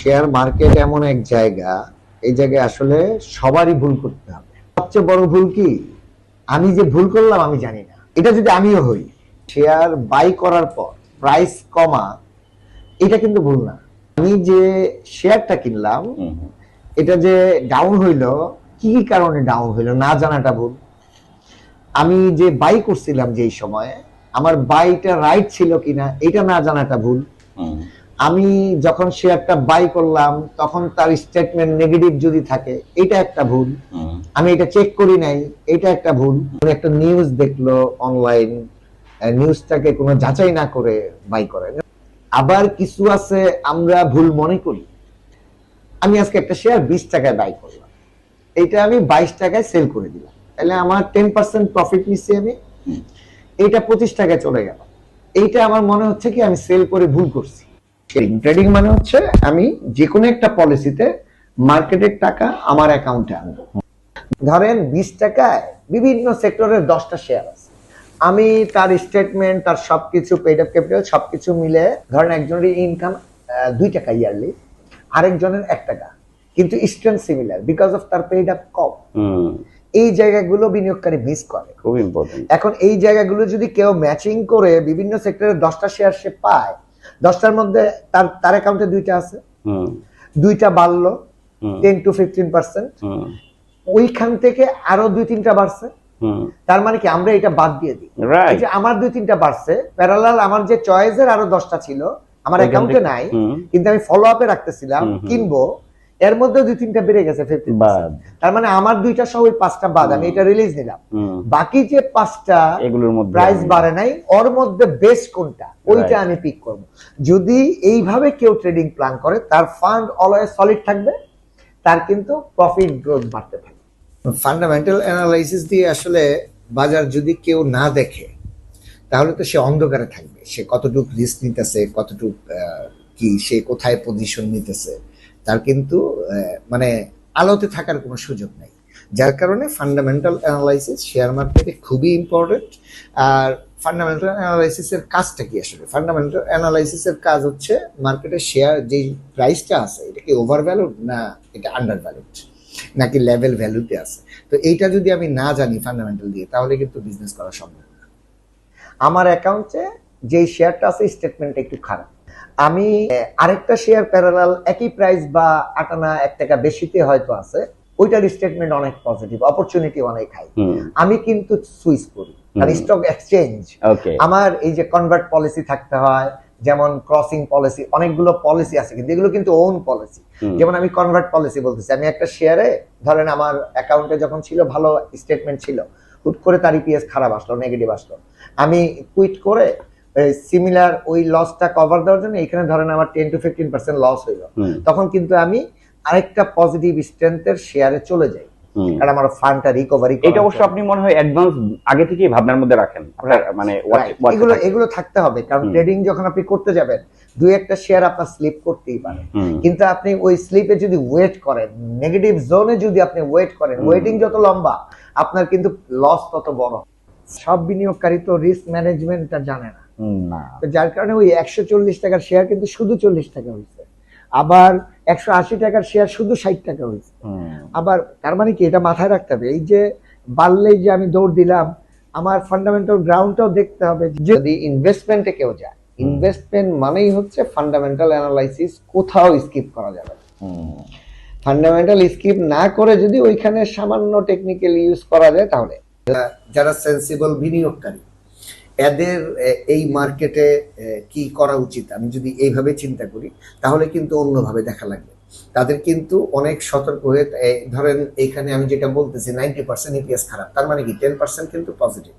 Share market এমন এক জায়গা এই জায়গায় আসলে সবারই ভুল করতে হবে। সবচেয়ে বড় ভুল কি? আমি যে ভুল করলাম আমি জানি না। এটা যদি আমিও হই শেয়ার বাই করার পর প্রাইস কমা এটা কিন্তু ভুল না। আমি যে শেয়ারটা কিনলাম। এটা যে ডাউন হইল কি কি কারণে ডাউন হইল না জানাটা ভুল। আমি যে বাই করছিলাম যেই সময়ে আমার বাইটা রাইট ছিল কিনা এটা না জানাটা ভুল। আমি যখন শেয়ারটা বাই করলাম তখন তার স্টেটমেন্ট নেগেটিভ যদি থাকে এটা একটা ভুল। আমি এটা চেক করি নাই এটা একটা ভুল। একটা নিউজ দেখল অনলাইন নিউজটাকে কোনো যাচাই না করে বাই করে। আবার কিছু আছে আমরা ভুল মনে করি। আমি আজকে একটা শেয়ার বিশ টাকায় বাই করলাম। এটা আমি বাইশ টাকায় সেল করে দিলাম। তাহলে আমার টেন পার্সেন্ট প্রফিট নিচ্ছি আমি। এটা পঁচিশ টাকায় চলে গেল। এইটা আমার মনে হচ্ছে কি আমি সেল করে ভুল করছি। ট্রেডিং ট্রেডিং মানে হচ্ছে আমি যে কোনো একটা পলিসিতে মার্কেটের টাকা আমার অ্যাকাউন্টে আনব। ধরেন বিশ টাকায় বিভিন্ন সেক্টরের দশটা শেয়ার আছে। আমি তার স্টেটমেন্ট তার সবকিছু পেড আপ ক্যাপিটাল সবকিছু মিলে ধরেন একজনের ইনকাম দুই টাকা ইয়ারলি আরেকজনের এক টাকা। কিন্তু স্ট্রেন্থ সিমিলার বিকজ অফ তার পেড আপ কম। এই জায়গাগুলো বিনিয়োগকারী মিস করে। খুব ইম্পর্টেন্ট এখন এই জায়গাগুলো যদি কেউ ম্যাচিং করে বিভিন্ন সেক্টরে দশটা শেয়ার সে পায় দশটার মধ্যে তার তার অ্যাকাউন্টে দুইটা আছে। দুইটা বাড়লো টেন টু ফিফটিন পার্সেন্ট ওইখান থেকে আরও দুই তিনটা বাড়ছে। তার মানে কি আমরা এটা বাদ দিয়ে দিই। যে আমার দুই তিনটা বাড়ছে প্যারালাল আমার যে চয়েসের আরও দশটা ছিল আমার অ্যাকাউন্টে নাই কিন্তু আমি ফলো আপে রাখতেছিলাম। কিনবো এর মধ্যে দুই তিনটা বেড়ে গেছে ফিফটি তার মানে আমার দুইটা সহ ওই পাঁচটা বাদ আমি এটা রিলিজ নিলাম। বাকি যে পাঁচটা এগুলোর মধ্যে প্রাইস বাড়ে নাই ওর মধ্যে বেস্ট কোনটা? ওইটা আমি পিক করব। যদি এইভাবে কেউ ট্রেডিং প্ল্যান করে তার ফান্ড অলওয়েজ সলিড থাকবে তার কিন্তু প্রফিট গ্রোথ বাড়তে থাকবে ফান্ডামেন্টাল অ্যানালাইসিস দিয়ে আসলে বাজার যদি কেউ না দেখে তাহলে তো সে অন্ধকারে থাকবে। সে কতটুক রিস্ক নিতেছে কতটুক আহ, কি সে কোথায় পজিশন নিতেছে। তার কিন্তু মানে আলোতে থাকার কোনো সুযোগ নেই। যার কারণে ফান্ডামেন্টাল অ্যানালাইসিস শেয়ার মার্কেটে খুবই ইম্পর্টেন্ট আর ফান্ডামেন্টাল অ্যানালাইসিসের কাজটা কি আসলে? ফান্ডামেন্টাল অ্যানালাইসিসের কাজ হচ্ছে মার্কেটের শেয়ার যে প্রাইসটা আছে, এটা কি ওভার ভ্যালুড না এটা আন্ডার ভ্যালুড নাকি লেভেল ভ্যালুতে আছে? তো এইটা যদি আমি না জানি ফান্ডামেন্টাল দিয়ে, তাহলে কিন্তু বিজনেস করা সম্ভব। আমার অ্যাকাউন্টে যেই শেয়ারটা আছে স্টেটমেন্টটা একটু খারাপ। আমি আরেকটা শেয়ার প্যারালাল একই প্রাইস বা আটানা এক টাকা বেশিতে হয়তো আছে ওইটার স্টেটমেন্ট অনেক পজিটিভ অপরচুনিটি অনেক হাই আমি কিন্তু সুইচ করি হুম। স্টক এক্সচেঞ্জ আমার এই যে কনভার্ট পলিসি থাকতে হয় যেমন ক্রসিং পলিসি অনেকগুলো পলিসি আছে কিন্তু এগুলো কিন্তু ওন পলিসি যেমন আমি কনভার্ট পলিসি বলতেছি আমি একটা শেয়ারে ধরেন আমার অ্যাকাউন্টে যখন ছিল ভালো স্টেটমেন্ট ছিল হুট করে তার ইপিএস খারাপ আসলো নেগেটিভ আসলো। আমি কুইট করে সিমিলার ওই লসটা কভার দেওয়ার জন্য এখানে ধরেন আমার ten to fifteen percent loss হইল। তখন কিন্তু আমি আরেকটা পজিটিভ স্ট্রেংথের শেয়ারে চলে যাই। কারণ আমার ফান্ডটা রিকভারি এটা অবশ্য আপনি মনে হয় অ্যাডভান্স আগে থেকেই ভাবনার মধ্যে রাখেন। মানে এগুলো এগুলো থাকতে হবে। কারণ ট্রেডিং যখন আপনি করতে যাবেন দুই একটা শেয়ার আপনার স্লিপ করতেই পারে। কিন্তু আপনি ওই স্লিপে যদি ওয়েট করেন নেগেটিভ জোনে যদি আপনি ওয়েট করেন ওয়েটিং যত লম্বা আপনার কিন্তু লস তত বড়। সব বিনিয়োগকারী তো রিস্ক ম্যানেজমেন্টটা জানে না। যার কারণে ওই একশো চল্লিশ টাকার শেয়ার কিন্তু শুধু চল্লিশ টাকা হয়েছে। আবার একশো আশি টাকার শেয়ার শুধু ষাট টাকা হয়েছে। আবার তার মানে কি এটা মাথায় রাখতে হবে। এই যে বাড়লেই যে আমি দৌড় দিলাম আমার ফান্ডামেন্টাল গ্রাউন্ডটাও দেখতে হবে যদি ইনভেস্টমেন্টে কেউ যায় ইনভেস্টমেন্ট মানেই হচ্ছে ফান্ডামেন্টাল অ্যানালাইসিস কোথাও স্কিপ করা যাবে ফান্ডামেন্টাল স্কিপ না করে যদি ওইখানে সামান্য টেকনিক্যাল ইউজ করা যায় তাহলে। যারা সেন্সিবল বিনিয়োগকারী এদের এই মার্কেটে কি করা উচিত? আমি যদি এইভাবে চিন্তা করি তাহলে কিন্তু অন্যভাবে দেখা লাগবে। তাদের কিন্তু অনেক সতর্ক হয়ে ধরেন এইখানে আমি যেটা বলতেছি নাইনটি পার্সেন্ট ইপিএস খারাপ। তার মানে কি? টেন পার্সেন্ট কিন্তু পজিটিভ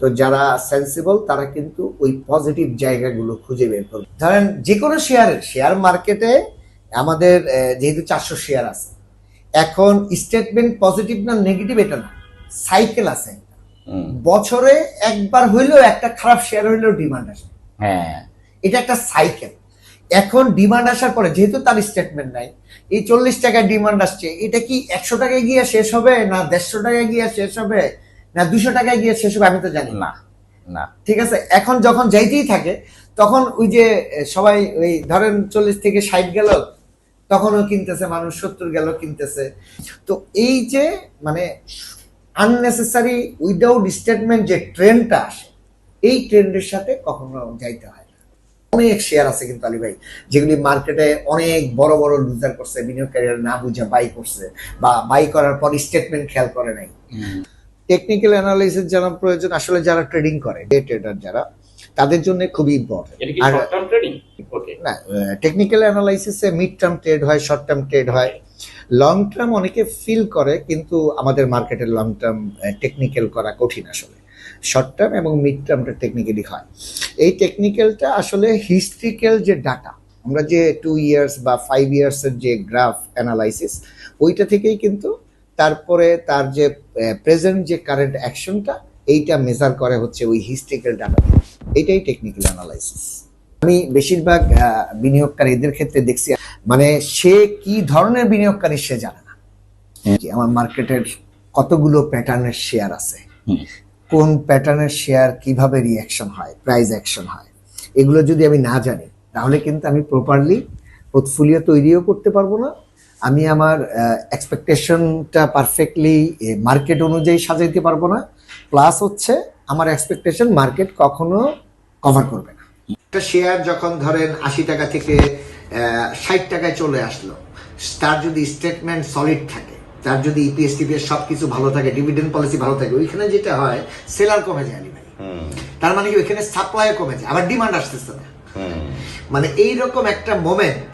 তো যারা সেন্সিবল তারা কিন্তু ওই পজিটিভ জায়গাগুলো খুঁজে বের করবে। ধরেন যে কোনো শেয়ারের শেয়ার মার্কেটে আমাদের যেহেতু চারশো শেয়ার আছে এখন স্টেটমেন্ট পজিটিভ না নেগেটিভ এটা না সাইকেল আছে। বছরে একবার হইলেও একটা খারাপ শেয়ার হইলেও ডিমান্ড আসে। হ্যাঁ। এটা একটা সাইকেল এখন ডিমান্ড আসার পরে যেহেতু তার স্টেটমেন্ট নাই এই চল্লিশ টাকায় ডিমান্ড আসছে এটা কি একশো টাকায় গিয়ে শেষ হবে না দেড়শো টাকায় গিয়ে শেষ হবে না দুশো টাকায় গিয়ে শেষ হবে আমি তো জানি না। না ঠিক আছে? এখন যখন যাইতেই থাকে তখন ওই যে সবাই ওই ধরেন চল্লিশ থেকে ষাট গেল তখনও কিনতেছে মানুষ সত্তর গেল কিনতেছে। তো এই যে মানে আননেসেসারি উইদাউট স্টেটমেন্ট যে ট্রেন্ডটা আসে এই ট্রেন্ডের সাথে কখনো যাইতে হয় না। অনেক শেয়ার আছে কিন্তু আলী ভাই যেগুলি মার্কেটে অনেক বড় বড় লুজার করছে বিনিয়োগকারীরা না বুঝে বাই করছে বা বাই করার পর স্টেটমেন্ট খেয়াল করে নাই। টেকনিক্যাল অ্যানালাইসিস যারা প্রয়োজন আসলে যারা ট্রেডিং করে ডে ট্রেডার যারা তাদের জন্য খুবই ইম্পর্টেন্ট আর- না টেকনিক্যাল অ্যানালাইসিসে মিড টার্ম ট্রেড হয় শর্ট টার্ম ট্রেড হয়। লং টার্ম অনেকে ফিল করে, কিন্তু আমাদের মার্কেটে লং টার্ম টেকনিক্যাল করা কঠিন আসলে। শর্ট টার্ম এবং মিড টার্মটা টেকনিক্যালি হয়। এই টেকনিক্যালটা আসলে হিস্ট্রিক্যাল যে ডাটা আমরা যে টু ইয়ার্স বা ফাইভ ইয়ার্সের যে গ্রাফ অ্যানালাইসিস ওইটা থেকেই কিন্তু তারপরে তার যে প্রেজেন্ট যে কারেন্ট অ্যাকশনটা এইটা মেজার করে হচ্ছে ওই হিস্ট্রিক্যাল ডাটা এইটাই টেকনিক্যাল অ্যানালাইসিস আমি বেশিরভাগ বিনিয়োগকারীদের ক্ষেত্রে দেখছি মানে সে কি ধরনের বিনিয়োগকারী সে জানে না। আমার মার্কেটের কতগুলো প্যাটার্নের শেয়ার আছে কোন প্যাটার্নের শেয়ার কীভাবে রিয়াকশন হয় প্রাইস অ্যাকশন হয় এগুলো যদি আমি না জানি তাহলে কিন্তু আমি প্রপারলি পোর্টফোলিও তৈরিও করতে পারব না। আমি আমার এক্সপেকটেশনটা পারফেক্টলি মার্কেট অনুযায়ী সাজাইতে পারব না। প্লাস হচ্ছে আমার এক্সপেকটেশন মার্কেট কখনো কভার করবে একটা শেয়ার যখন ধরেন আশি টাকা থেকে ষাট টাকায় চলে আসলো তার যদি স্টেটমেন্ট সলিড থাকে তার যদি E ইপিএস টিপিএস সব কিছু ভালো থাকে ডিভিডেন্ড পলিসি ভালো থাকে ওইখানে যেটা হয় সেলার কমে যায় আলী ভাই তার মানে কি ওইখানে সাপ্লাই কমে যায় আবার ডিমান্ড আসতেছে না। মানে এই রকম একটা মোমেন্ট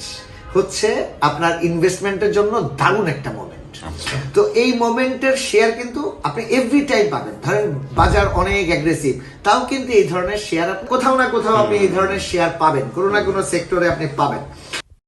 হচ্ছে আপনার ইনভেস্টমেন্টের জন্য দারুণ একটা মোমেন্ট তো এই মোমেন্টের শেয়ার কিন্তু আপনি এভরি টাইম পাবেন। ধরেন, বাজার অনেক অ্যাগ্রেসিভ তাও কিন্তু এই ধরনের শেয়ার কোথাও না কোথাও আপনি এই ধরনের শেয়ার পাবেন। কোনো না কোনো সেক্টরে আপনি পাবেন।